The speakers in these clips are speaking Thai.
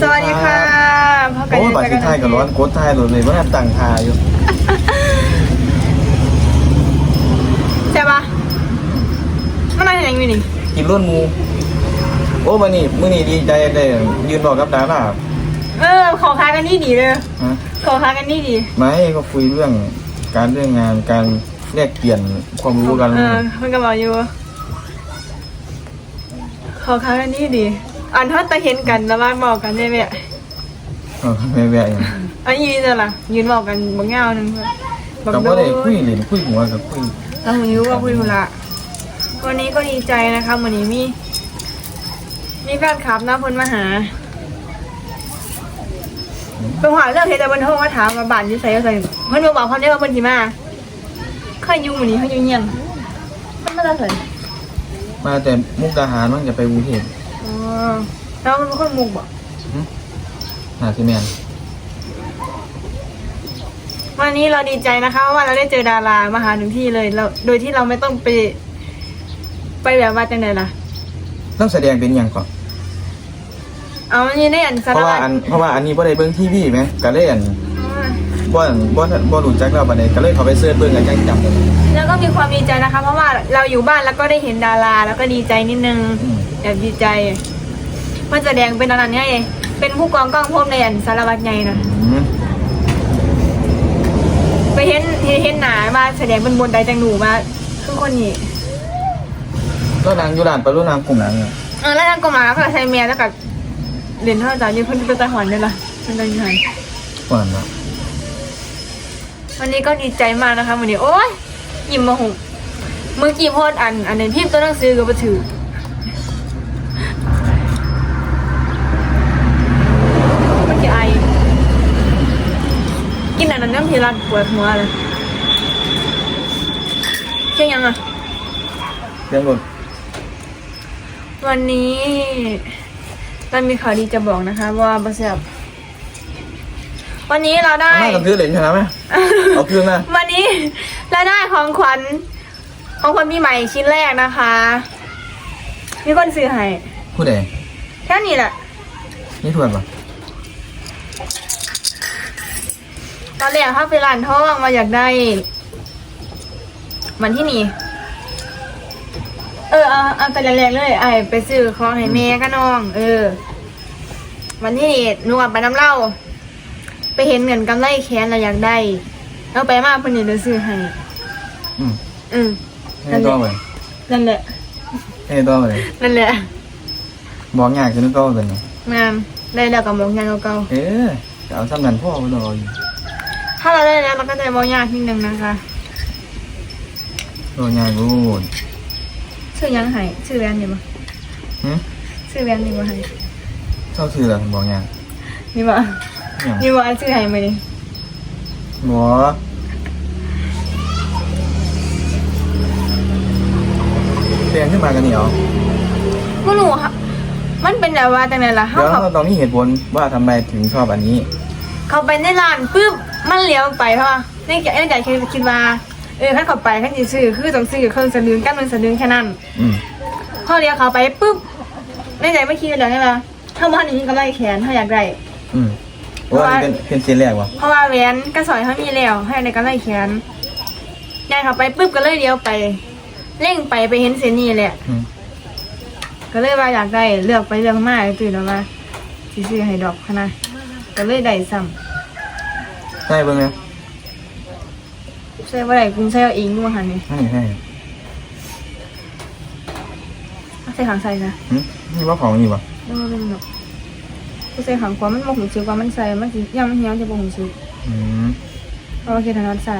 สวัสดีค่ะพ่อกันโอ้ยบัตรที่ไทยกับร้อนโคตรไทยโหลดเลยว่าต่างทายอยู่ใช่ปะมันอะไรอย่างนี้นี่กินรุ่นหมูโอ้มานี่มื้อนี้ดีใจได้ยืนบอกกับดาราเออขอค้ากันนี่ดีเลยฮะขอค้ากันนี่ดีไม่ก็คุยเรื่องการเรื่องงานการแลกเปลี่ยนความรู้กันเออมันก็บอกอยู่ขอค้ากันนี่ดี อันถ้าตะเห็นกันแล้วว่าบอกกันได้ไหมเออแม่แวะอย่างอันยืนจะล่ะยืนบอกกันบางเงาหนึ่งบอกกับโดว่าได้คุยเล่นคุยหัวกับคุยเราหูยิ้วว่าคุยธุระวันนี้ก็ดีใจนะคะวันนี้มี มีแฟนคลับนะเพิ่นมาหาเป็นหาเรื่องเฮแต่บนโทรมาถามมาบ้านอยู่ใส่ก็ใส่เพิ่นบอกเขาได้ว่าเพิ่นสิมาเคยอยู่มื้อนี้เขาอยู่เงียบเพิ่นมาได้ใส่มาแต่มุกดาหารมันจะไปกรุงเทพ อ๋อแล้วมันเป็นคนมุกบ่หาที่แม่นวันนี้เราดีใจนะคะเพราะว่าเราได้เจอดารามาหาถึงที่เลยเราโดยที่เราไม่ต้องไป ไปแบบว่าจังไดล่ะต้องแสดงเป็นอย่างก่อนเอาอันนี้ได้อันสาเพรราะว่าวัตรอันเพราะว่าอันนี้บ่ได้เบิ่งทีวีไหมก็เลยอันบ่อันบ่บ่รู้จักเราปานใดก็เลยเขาไปเสิร์ชเบิ่งกันจังจำได้แล้วก็มีความดีใจนะคะ เพราะว่าเราอยู่บ้านแล้วก็ได้เห็นดารา แล้วก็ดีใจนิดนึงอืมแอบดีใจ มันจะแดงเป็นอะไรเนี่ยเป็นผู้กองกล้องพรมในอันสารวัตรใหญ่นะอืมไปเห็นเห็นเห็นหนามาแสดงเป็นบนใดจังหนูมาคือคนนี้ก็นางอยู่ร้านปลาลูกนางกลุ่มนั้นเนี่ยเออแล้วนางก็มาก็ใช้เมียแล้วก็เรียนเท่าอาจารย์ยืนเพิ่นเป็นตาหอนด้วยล่ะเป็นตาหอนก่อนเนาะวันนี้ก็ดีใจมากนะคะวันนี้โอ้ยยิ้มมาหุเมื่อกี้โพดอันอันนี้พิมพ์ตัวหนังสือก็มาถือเมื่อกี้ไอ กินอันนั้นน้ำทีรัดปวดหัวเลยเช่นยังอะ เรื่องรถวันนี้เรามีข่าวดีจะบอกนะคะ ว่าบาเสียบวันนี้เราได้ น่ากันซื้อเหรียญชนะไหมเอาคืนนะวันนี้เราได้ของขวัญของขวัญปีใหม่ชิ้นแรกนะคะ มีคนซื้อให้ผู้ใดแค่นี้แหละนี่ทวนปะ ตอนแรกเขาไปร้านทองมาอยากได้มันที่นี่ เออเอาเอาแต่แรกๆเลยไอ้ไปซื้อของให้แม่กับน้อง เออ วันที่นี่หนูกลับไปน้ำเหล้าไปเห็นเงินกำไรแขนเราอยากได้เอาไปมากเพิ่นนี่เลยซื้อให้อืมอืมให้ต้องไปนั่นแหละให้ต้องไปนั่นแหละบอกยากจะนึกต้องเป็นไงงานได้แล้วกับหมองยางเก่าเอ๊ะจะเอาสำนันพ่อมาต้องเอาอยู่ๆ ถ้าเราได้แล้วเราก็จะมองยากนิดนึงนะคะโดนยากรูดชื่อยังไห้ชื่อแวนนี่บ่หึชื่อแวนนี่บ่ไห้เท่าชื่ออะไรบอกยากนี่บ่อย่างนี่บ่อันชื่อไห้มื้อนี้หมอเรียนขึ้นมากันเหนียวบ่รู้ค่ะมันเป็นแบบว่าจังไดล่ะเฮาเดี๋ยวเข้าเราต้องมีเหตุผลว่าทำไมถึงชอบอันนี้ เข้าไปในร้านปึ๊บ มันเลี้ยวไปเพราะว่าในใจในใจคิดคิดว่าเออคันเข้าไปคันสิซื้อคือต้องซื้อเครื่องสลึงกันมันสลึงแค่นั้นอืมพอเลี้ยวเข้าไปปึ๊บในใจไม่คิดเลยใช่ป่ะถ้าว่านี้ก็ไล่แขนถ้าอยากได้อืมว่านี่เป็นเป็นเซนแรกวะเพราะว่าแหวนกระสอยเขามีแล้วให้ในกันไล่แขนยายเข้าไปปุ๊บก็เลยเลี้ยวไปเร่งไปไปเห็นเซนนี่แหละอืมก็เลยว่าอยากได้เลือกไปเลือกมาตื่นแล้วว่าสิซื้อให้ดอกคณะก็เลยได้ซ้ใช่เบิ่งนะำใช่ว่าได้กรุงใช้เอาเองด้วยหันนี่ให้ให้ใส่ขังใส่นะหึนี่ว่าของนี่ปะแล้วมันเป็นดอกกูใส่ขังกว่ามันบ่หูซึกว่ามันใส่มันสิย่ำมันเหี่ยวจะบ่หูซึกอืมเพราะว่าเคิดถนัดใส่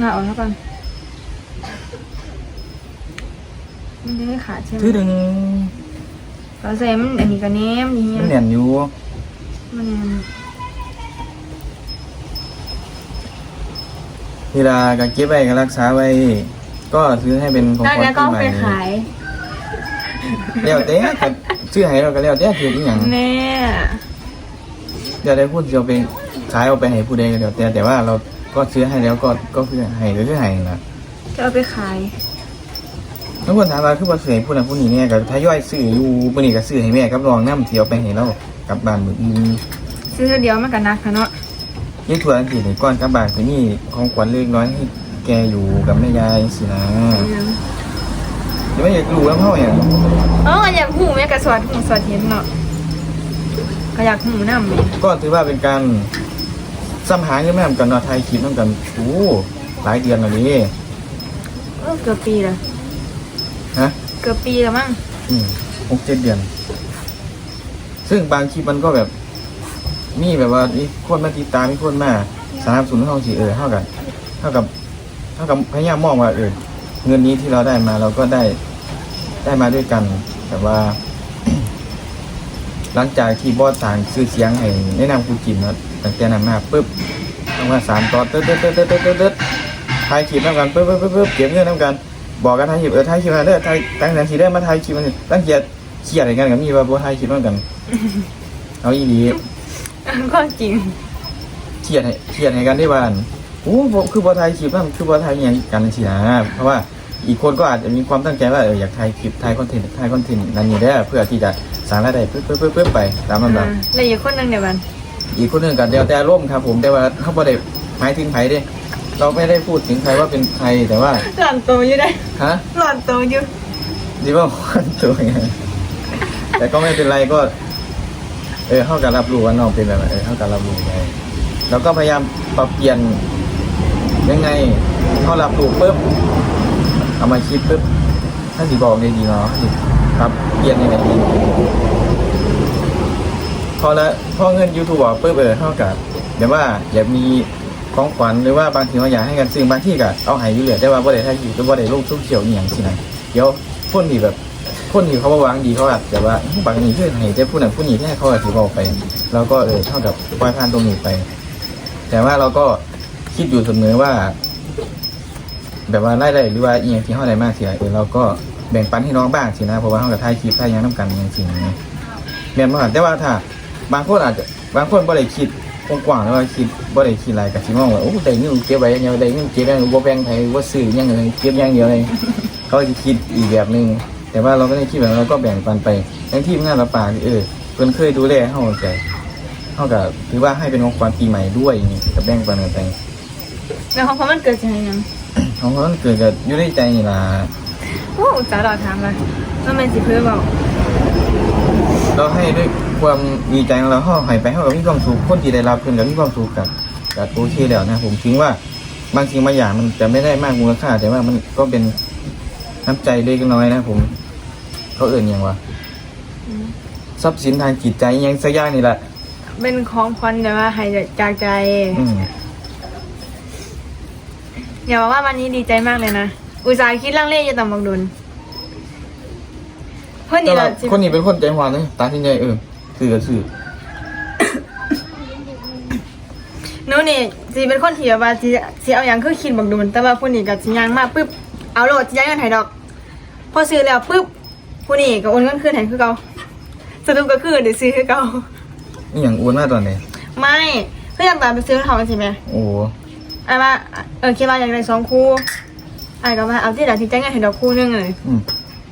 งาออกแล้วกันมันจะไม่ขาดใช่ไหมถือดึงเราใส่มันอันนี้ก็แนมนี่มันแน่นอยู่มันแนม เวลาก็เก็บไว้ก็รักษาไว้ ก็ซื้อให้เป็นของแล้วขวัญเดี๋ยวก็ปีเอาใหม่ไปขายเดี๋ยวเต้ก็ซื้อให้เราก็แล้วแต่ถืออีหยังแน่เดี๋ยวได้พูดเดี๋ยวไปขายเอาไปให้ผู้ใดก็เดี๋ยวแต่แต่ว่าเราก็ซื้อให้แล้วก็ก็คือให้ก็คือให้นะจะเอาไปขายทุกคนถามว่าคือบ่ซื้อให้ผู้นั้นผู้นี้เนี่ยก็ทยอยซื้ออยู่มื้อนี้ก็ซื้อให้แม่กับน้องนำเที่ยวไปให้เรากลับบ้านมื้ออื่นซื้อเท่าเดียวมันก็หนักค่ะเนาะ ยี่ถั่วอันที่นี่ก่อนกลับบ้านก็มีของขวัญเล็กน้อยให้แกอยู่กับแม่ยายสินะเดี๋ยวไม่อยากรู้แล้วเฮาหยังเอ๋ออยากหูแม่กระสวดหูสวดเห็นเนาะก็อยากหูน้ำแม่ก็ถือว่าเป็นการซ้ำหาเงินแม่นำกันเนาะไทยคลิปนำกันโอ้หลายเดือนแล้วนี่เออเกือบปีละฮะเกือบปีแล้วมั้งอืมหกเจ็ดเดือน ซึ่งบางคลิปมันก็แบบ มีแบบว่ามีคนมาติดตามมีคนมาสนับสนุนเฮาสิเออเท่ากันเท่ากับเท่ากับพยายามมองว่าเออเงินนี้ที่เราได้มาเราก็ได้ได้มาด้วยกันแต่ว่า หลังจากที่บอสตางซื้อเสียงให้แนะนำครูจิมนะตั้งแต่นั้นมาปุ๊บต้องมาสามตอนเติร์ดเติร์ดเติร์ดเติร์ดเติร์ดเติร์ดเติร์ดถ่ายคลิปน้ำกันปุ๊บปุ๊บปุ๊บปุ๊บเก็บเงินน้ำกันบอกกันถ่ายคลิปเออถ่ายคลิปมาเด้อถ่ายตั้งแต่ทีได้มาถ่ายคลิปมันตั้งเกียร์เขียดอะไรกันกับมีว่าบ่ถ่ายคลิปน้ำกันเอาอีดี ก็จริงเขียดให้เขียดให้กันได้บ้านโอ้บ่คือบ่ถ่ายคลิปนั่นคือบ่ถ่ายอหย่างกันสินะเพราะว่าอีกคนก็อาจจะมีความตั้งใจว่าเอออยากถ่ายคลิปถ่ายคอนเทนต์ถ่ายคอนเทนต์นั่นนี่ได้อเพื่อที่จะสร้างรายได้ปึ๊บปึ๊บปึ๊บปึ๊บไปตามลำดับอ่าแล้วอีกคนหนึงเดี๋ยวมันอีกคนหนึ่งกันเดียวแต่ร่มครับ ผมแต่ว่าเขาบ่ได้หมายถึงไผเด้เราไม่ได้พูดถึงใครว่าเป็นใครแต่ว่าหลอนโตอยู่ได้ฮะหลอนโตอยู่ดีว่าคนตัวไงแต่ก็ไม่เป็นไรก็ เออเข้ากับรับรู้ว่าน้องเป็นอะไรเออเข้ากับรับรู้ไงแล้วก็พยายามปรับเปลี่ยนยังไงเข้ารับรู้ปุ๊บเอามาคิดปุ๊บถ้าสีบอกเลยดีเนาะครับเปลี่ยนยังไงดีพอแล้วพอเงินยูทูบบอกปุ๊บเออเท่ากับเดี๋ยวว่าอยามีของขวัญหรือว่าบางทีว่าอยากให้กันซึ่งบางที่ก็เอาหายอยู่เหลือได้ว่าบ่ได้ถ้าอยู่ก็บ่ได้ลงทุกเขียวอหย่างสินะเดี๋ยวคนที่แบบ คนที่เขามาวางดีเขาอาจจะว่าบางนี้คือให้แต่ผู้นั้นผู้นี้แค่เขาอาจจะบอกไปเราก็เออเท่ากับปล่อยผ่านตรงนี้ไป แต่ว่าเราก็คิดอยู่เสมอว่า แบบว่าไล่ได้หรือว่าอีกอย่างที่เขาได้มากเสียเออเราก็แบ่งปันให้น้องบ้างสินะเพราะว่าเขากับท้ายคลิปท้ายยังน้ำกันอย่างสิ่งนี้เรียนมาแต่ว่าถ้า บางคนอาจจะบางคนบ่ได้คิดกว้างๆแล้วว่าคิดบ่ได้คิดอะไรกับสิมองว่าโอ้ได้เงินเก็บไว้อยังเดียได้เงินเก็บได้บ่แบ่งให้บ่ซื้อยังเดียเก็บย่างเดียวเลยเขาจะคิดอีกแบบหนึง แต่ว่าเราไม่ได้คิดแบบนั้นเราก็แบ่งปันไปทั้งที่งานเราป่าเออเพิ่นเคยดูแลเฮาใจเฮากับถือว่าให้เป็นของขวัญปีใหม่ด้วยอย่างนี้กับแบ่งปันกันไปแล้วของเขามันเกิดจากยังของเขาเกิดกับอยู่ในใจนี่ล่ะโอ้อุตส่าห์รอถามเลยว่ามันสิเพื่อบอกเราให้ด้วยความดีใจของเราเฮาให้ไปเฮากับมีความสุขคนที่ได้รับเพิ่นก็มีความสุขกับกับโอเคแล้วนะผมถึงว่าบางสิ่งบางอย่างมันจะไม่ได้มากมูลค่า แต่ว่ามันก็เป็น น้ำใจเล็กน้อยนะผม เขาเอื่นหยังวะทรัพย์สินทางจิตใจอิหยังสักอย่างนี่แหละเป็นของควันแต่ว่าให้จากใจอืมอย่าบอกว่าวันนี้ดีใจมากเลยนะอุตส่าห์คิดลังเลอยู่ต่ำบังดุลเพื่อนแต่นี่ว่าเราสิคนนี้เป็นคนใจหวานเลยตาที่ใหญ่เออสื่อก็สื่อหนูนี่สิเป็นคนที่แบบว่าสิสิเอาอย่างคือคิดบังดุลแต่ว่าผู้นี้ก็สิยังมาปุ๊บ เอาโหลดสิย้ายเงินให้ดอก พอซื้อแล้วปุ๊บผู้นี้ก็โอนเงินคืนให้คือเก่าสรุปก็คือเดี๋ยวซื้อคือเก่านี่อย่างอ้วนมากตอนนี้ ไม่คืออย่างตอนไปซื้อของสิแม่โอ้โหไอ้ว่าเออคิดว่าอยากได้สองคู่ไอ้ก็ว่าเอาที่ไหนที่จ่ายเงินให้ดอกคู่หนึงเลยอืม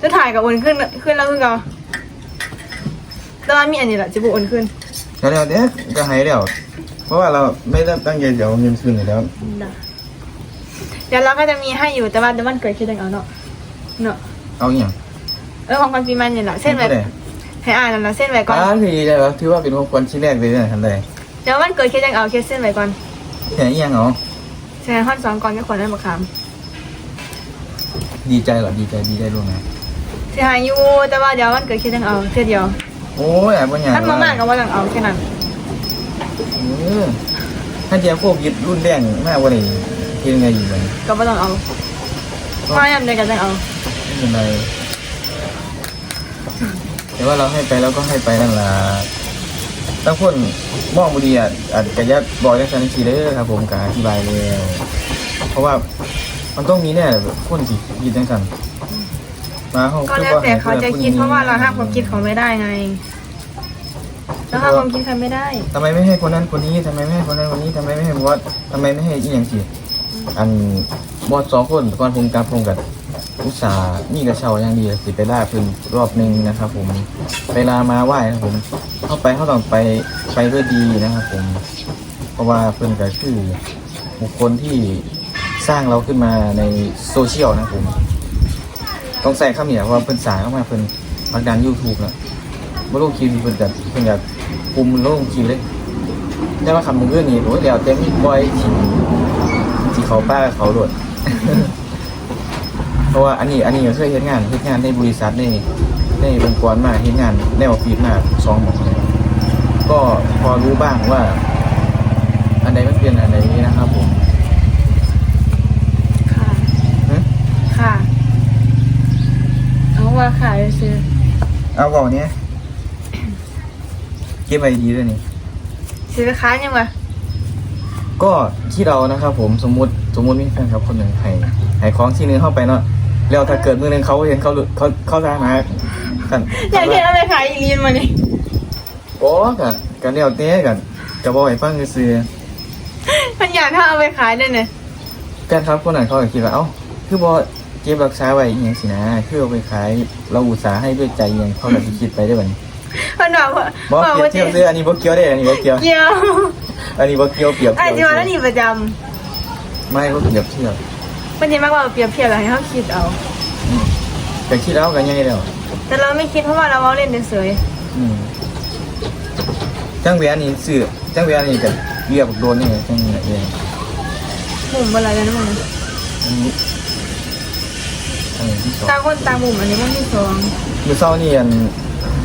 จะถ่ายกับโอนขึ้นขึ้นแล้วคือเก่าแต่ว่ามีอันนี้แหละจะบุโอนขึ้นแล้วเดี๋ยวเนี้ยก็หายแล้วเพราะว่าเราไม่ได้ตั้งใจจะเอาเงินคืนอยู่แล้วเดี๋ยวเราก็จะมีให้อยู่แต่ว่าเดี๋ยววันเกิดคิดยังเอาเนาะเนาะเอาอย่างเออของขวัญปีใหม่เนี่ยแหละเส้นไว้ได้ให้อ่านนั่นละเส้นไว้ก่อนอ่าคือได้แล้วถือว่าเป็นของขวัญชิ้นแรกเลยนะทันใดเดี๋ยววันเกิดคิดยังเอาคิดเส้นไว้ก่อนแค่นี้ยังเหรอเส้นห้อนสองก่อนก็ควรได้มาคดีใจเหรอดีใจดีใจล่วงนะำเสียหายอยู่แต่ว่าเดี๋ยววันเกิดคิดยังเอาเท่เดียวโอ้ยแอบว่าอย่างถ้ามาม่าก็ว่าต้องเอาแค่นั้นเออถ้าเจียโควิดรุ่นแดงมากกว่านี้ คิดยังไงอยู่เลยก็ว่าต้องเอาพอยามเดียวกันจะเอาไม่เป็นไรแต่ว่าเราให้ไปแล้วก็ให้ไปนั่นล่ะถ้าคนมองบุดีอะอาจจะยัดบอกได้สันทีเด้อครับผมกาอธิบายแล้วเพราะว่ามันต้องมีแน่คนสิคิดจังสันมาห้องก็แล้วแต่เขาจะคิดเพราะว่าเราห้ามความคิดเขาไม่ได้ไงเราห้ามความคิดใครไม่ได้ทำไมไม่ให้คนนั้นคนนี้ทำไมไม่ให้คนนั้นคนนี้ทำไมไม่ให้บอสทำไมไม่ให้อีหยังสิ อันบอสสองคนก่อนผมกับผมกับอุตส่าห์มีกระเช้าอย่างดีสิไปล่าเพิ่นรอบหนึงนะครับ ผมไปลามาไหว้นะครับผมเข้าไปเขาต้องไปไปด้วยดีนะครับ ผม เพราะว่าเพิ่นก็คือบุคคลที่สร้างเราขึ้นมาในโซเชียลนะครับผม ต้องใส่คำนี้เพราะว่าเพิ่นสางเข้ามาเพิ่นพักดัน YouTube นะบ่ลงคลิปเพิ่นก็เพิ่นก็คุมลงคลิปเลยแต่ว่าคำมึงเรื่องนี้โอ้ยแล้วแต่มีบอย ที่ที่เขาป้าเขาโดด เพราะว่าอันนี้อันนี้ก็เคยเฮ็ดงานเฮ็ดงานในบริษัทในในองค์กรมาเฮ็ดงานในออฟฟิศมาสองหมอก็พอรู้บ้างว่า อันใดมันเป็นอันใดนะครับผมค่ะหึค่ะเอาว่าค่ะซื้อเอาบอกเนี้ยเก็บไว้ดีด้วยนี่ซื้อค้ายังวะ ก็ที่เรานะครับผมสมมติสมมติมีแฟนคลับคนหนึ่งให้ให้ของที่หนึงเข้าไปเนาะแล้วถ้าเกิดมือหนึงเขาเห็นเขาหลุดเขาเขาทางมากันอยากเห็นเอาไปขายอีลีนมานี่โอ้กันกันเดียวเต้กันกระบอกให้ฟังซื้อมันอยากถ้าเอาไปขายได้เนี่ยๆกันครับคนนั้นเขาก็คิดว่าเอ้าคือบอเก็บรักษาไว้อหย่างสินะคือเอาไปขายเราอุตส่าห์ให้ด้วยใจอหยังเขาก็สิคิดไปได้บัดนี้มันบอกว่าบอบอกเปรียบว่าเทียบซื้ออันนี้บ่เกี่ยวได้อันนี้บ่เกี่ยว เกี่ยว อันนี้บ่เกี่ยวเปรียบไอ้เทียบจีว่าแล้วนี่ประจไม่บ่เปรียบเทียบำมันจะมากกว่าเปรียบเทียบอะไรให้เขาคิดเอาอืมแต่คิดแล้วกันยังไงแล้วแต่เราไม่คิดเพราะว่าเราเอาเล่นเฉยอืมจังเวียนนี่ซื้อจังเวียนนี่กับเรียบโดนนี่ไงจังเวียนๆมุมอะไรกันนะมึงอันนี้อันนี้ที่สอง ต่างคนต่างมุมอันนี้มันที่สองมือเศร้านี่อัน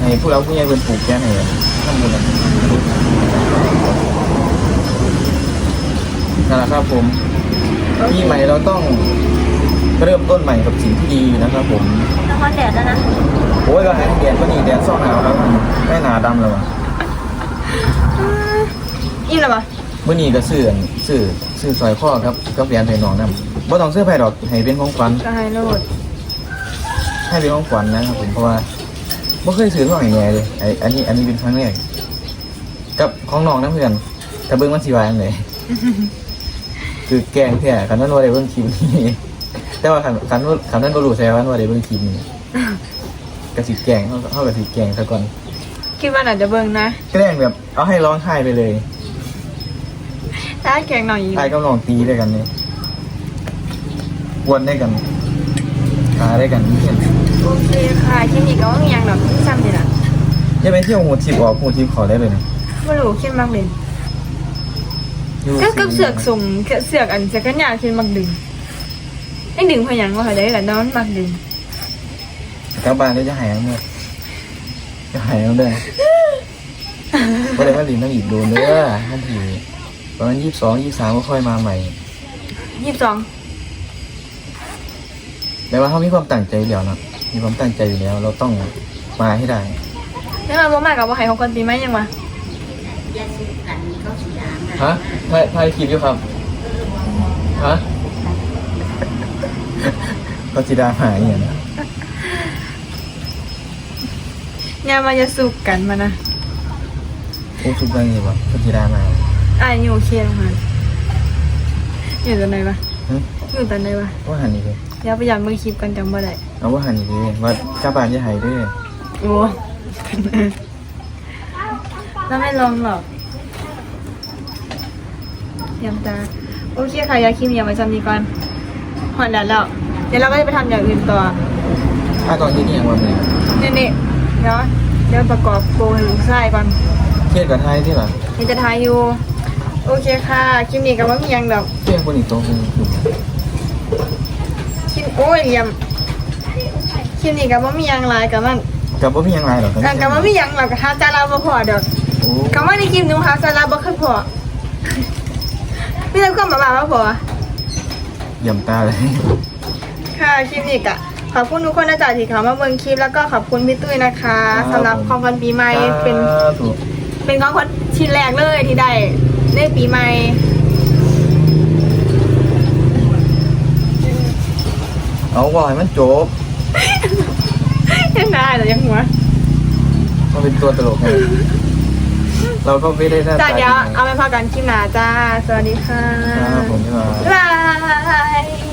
ให้ผู้เราผู้ใหญ่เป็นปลูกแค่ไหนทำบุญอัน นั่นแหละครับผมปีใหม่เราต้องเริ่มต้นใหม่กับสิ่งที่ดีนะครับผมน้ำมันแดดแล้วนะโอ้ยเราหายแดดก็นี่แดดซ่องหนาวแล้วไม่หนาดำแล้วอะอิ่มแล้วปะเมื่อนี้ก็ซื้ออันซื้อซื้อซอยข้อครับกับแฟนไปน้องนำบ่ต้องซื้อไผ่ดอกให้เป็นของขวัญก็ให้โลดให้เป็นของขวัญนะครับผมเพราะว่าไม่เคยซื้อท่อไอ้แง่เลยไออันนี้อันนี้เป็นครั้งแรกกับของน้องนะเพื่อนแต่เบิ้งมันสีวายเลย คือแกล้งแท้คันนั้นว่าได้เบิ้งคลิปนี้แต่ว่าคันคันว่าคันนั้นบ่รู้ใช่ว่าว่าได้เบิ้งคลิปนี้กระสิแกล้งเขาเขากระสิแกล้งซะก่อนคิดว่าน่าจะเบิ่งนะแกล้งแบบ เอาให้ร้องไห้ไปเลยถ้าแกงหน่อยอีกไอ้กับน้องตีด้วยกันเนี่ยวนได้กันหาได้กันนี่เห็นโอเคค่ะคลิปนี้ก็ว่ามีอย่างดอกที่ซ้ำนี่นะจะไปเที่ยวหูทิพย์ออกหูทิพย์ขอได้เลยนะไม่รู้เข้มมากเลย อยู่ก็ก็เสือกส่งเสือกอันเสือกกันยาวเข้มมากดึงไม่ดึงพยังว่าเขาได้กันนอนมากดึงกลับบ้านได้จะหายแล้วเนี่ยจะหายแล้วเด้อก็เลยว่าลินต้องอีกโดนเด้อท่านทีประมาณยี่สิบสองยี่สิบสามก็ค่อยมาใหม่ยี่สิบสองแต่ว่าเขามีความตั้งใจอยู่แล้วเนอะมีความตั้งใจอยู่แล้ว เราต้องมาให้ได้แล้วมาบ่มากกับว่าใครของคนปีไหมยังวะ ฮะถ่ายถ่ายคลิปอยู่ครับ ฮะก็จิดาหายอย่างนี้เนี่ยมาจะสุกกันมานะโอ้ชุบได้ไงวะก็จิดามาอ่าอยู่โอเคแล้วค่ะอยู่ตอนไหนวะหึอยู่ตอนไหนวะว่าหันนี่เลยเดี๋ยวไปย้อนมือคลิปกันจังบ่ได้เอาว่าหันนี่เลยว่ากลับบ้านจะหายเด้วย โอ้ เราไม่ลองหรอก ยำตา โอเคค่ะ ยาคิมยามาจำนี้ก่อนหอนแล้วแล้ว เดี๋ยวเราก็จะไปทำอย่างอื่นต่อถ้าตอนที่นี่ยังวันนี้นี่นี่เดี๋ยวเดี๋ยวประกอบโปรให้ลูกไส้ก่อนเครียดกับไทยที่หรอเดี๋ยวจะทายอยู่ โอเคค่ะคลิปนี้ก็ว่ามีหยังดอกเครียดคนอีกตัวหนึงอยู่คลิปโอ้ยเหลี่ยมคลิปนี้ก็ว่ามีหยังหลายกับมันกับว่าพี่ยังไงหรอกอะก็ว่ามีหยังหรอกกับหาจาราบ่พอดอกโอ้ก็ว่าในคลิปหนูหาจาราบ่ขึ้นพอ ไม่ต้องก็มาบ่าว่าพอเยี่ยมตาเลยค่ะคลิปนี้ก็ขอบคุณทุกคนนะจ๊ะที่เข้ามาเบิ่งคลิปแล้วก็ขอบคุณพี่ตุ้ยนะคะสำหรับของขวัญปีใหม่เป็นถูกเป็นของขวัญชิ้นแรกเลยที่ได้ในปีใหม่ เอาว่าให้มันจบ ยังได้แต่ยังหัวมันเป็นตัวตลกไง เราก็ไม่ได้หน้าจ้าตาเดี๋ยวดีไงเอาไปพอกันคลิปหน้าจ้า สวัสดีค่ะครับผมที่มาบ๊ายบาย